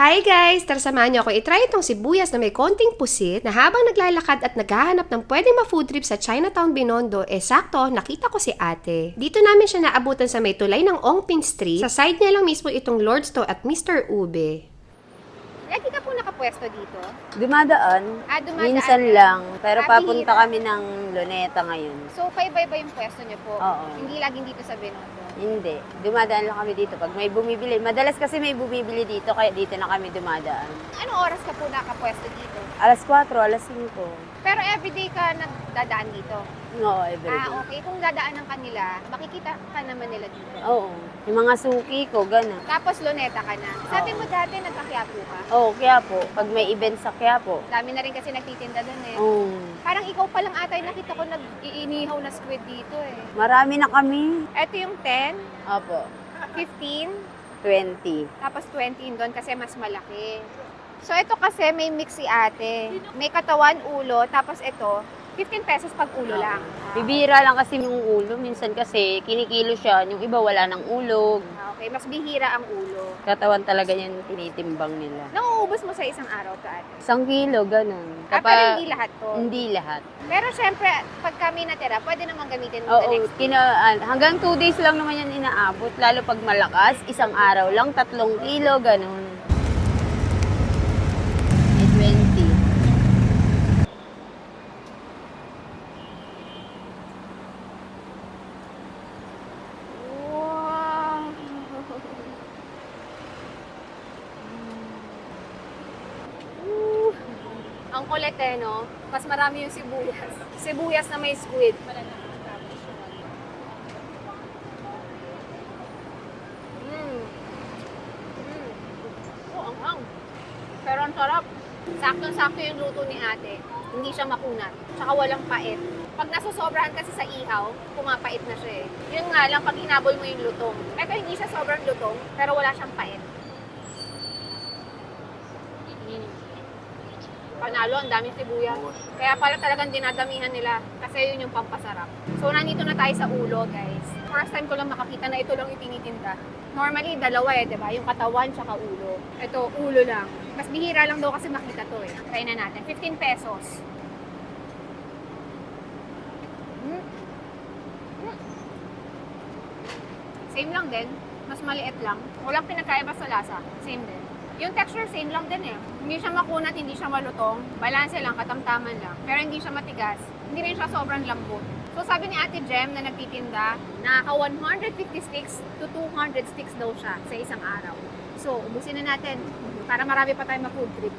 Hi guys! Tara samahan niyo ako itry itong sibuyas na may konting pusit na habang naglalakad at naghahanap ng pwedeng ma-food trip sa Chinatown Binondo, eh sakto, nakita ko si ate. Dito namin siya naabutan sa may tulay ng Ongpin Street. Sa side niya lang mismo itong Lord's To at Mr. Ube. Lagi ka po nakapwesto dito? Dumadaan. Ah, dumadaan Minsan lang. lang. Pero Ah, papunta kami ng Luneta ngayon. So, paiba-iba yung pwesto niyo po? Oo. Hindi laging dito sa Binondo? Hindi. Dumadaan lang kami dito. Pag may bumibili. Madalas kasi may bumibili dito, kaya dito na kami dumadaan. Anong oras ka po nakapwesto dito? Alas 4, alas 5. Pero everyday ka nagdadaan dito? Oo, everyday. Ah, okay. Kung dadaan ng kanila, makikita ka naman nila dito. Oo. Yung mga suki ko, gano'n. Tapos luneta ka na. Sabi mo dati nagkakyapo ka. Oo, kaya po. Pag may event sa Quiapo. Dami na rin kasi nagtitinda doon eh. Oo. Parang ikaw pa lang ata yung nakita ko nag-iinihaw na squid dito eh. Marami na kami. Ito yung 10, Opo. 15, 20. Tapos 20 yun doon kasi mas malaki. So ito kasi may mix si ate. May katawan, ulo, tapos ito, 15 pesos pag ulo lang. Bibira lang kasi yung ulo. Minsan kasi kinikilo siya. Yung iba wala ng ulog. Ah, Okay, mas bihira ang ulo. Katawan talaga yan tinitimbang nila. Nauubos mo sa isang araw to ate. Isang kilo, ganun. Ah, pero hindi lahat to. Hindi lahat. Pero syempre, pag kami natira, pwede naman gamitin mo the Oo, next kina, ah, hanggang 2 days lang naman yan inaabot. Lalo pag malakas, isang araw lang, tatlong kilo, ganun. May 20. Wow! Ooh. Ang kulit no? Mas marami yung sibuyas. Sibuyas na may squid. Mm. Mm. Oh. Pero ang sarap. Saktong-sakto yung luto ni ate. Hindi siya makunat. Tsaka walang pait. Pag nasusobrahan kasi sa ihaw, pumapait na siya eh. Yun nga lang, pag hinabol mo yung lutong. Ito hindi siya sobrang lutong, pero wala siyang pait. Mm. Panalo, ang daming sibuyas. Kaya pala talagang dinadamihan nila kasi yun yung pampasarap. So, nandito na tayo sa ulo, guys. First time ko lang makakita na ito lang itinitinda. Normally, dalawa eh, di ba? Yung katawan tsaka ulo. Ito, ulo lang. Mas bihira lang daw kasi makita to eh. Try na natin. 15 pesos. Mm. Mm. Same lang din. Mas maliit lang. Walang pinagkaiba sa lasa. Same din. Yung texture same lang din eh. Hindi siya makunat, hindi siya malutong. Balanse lang, katamtaman lang. Pero hindi siya matigas. Hindi rin siya sobrang lambot. So sabi ni Ate Jem na nagtitinda, nakaka 150 sticks to 200 sticks daw siya sa isang araw. So, ubusin na natin para marami pa tayong ma-food trip.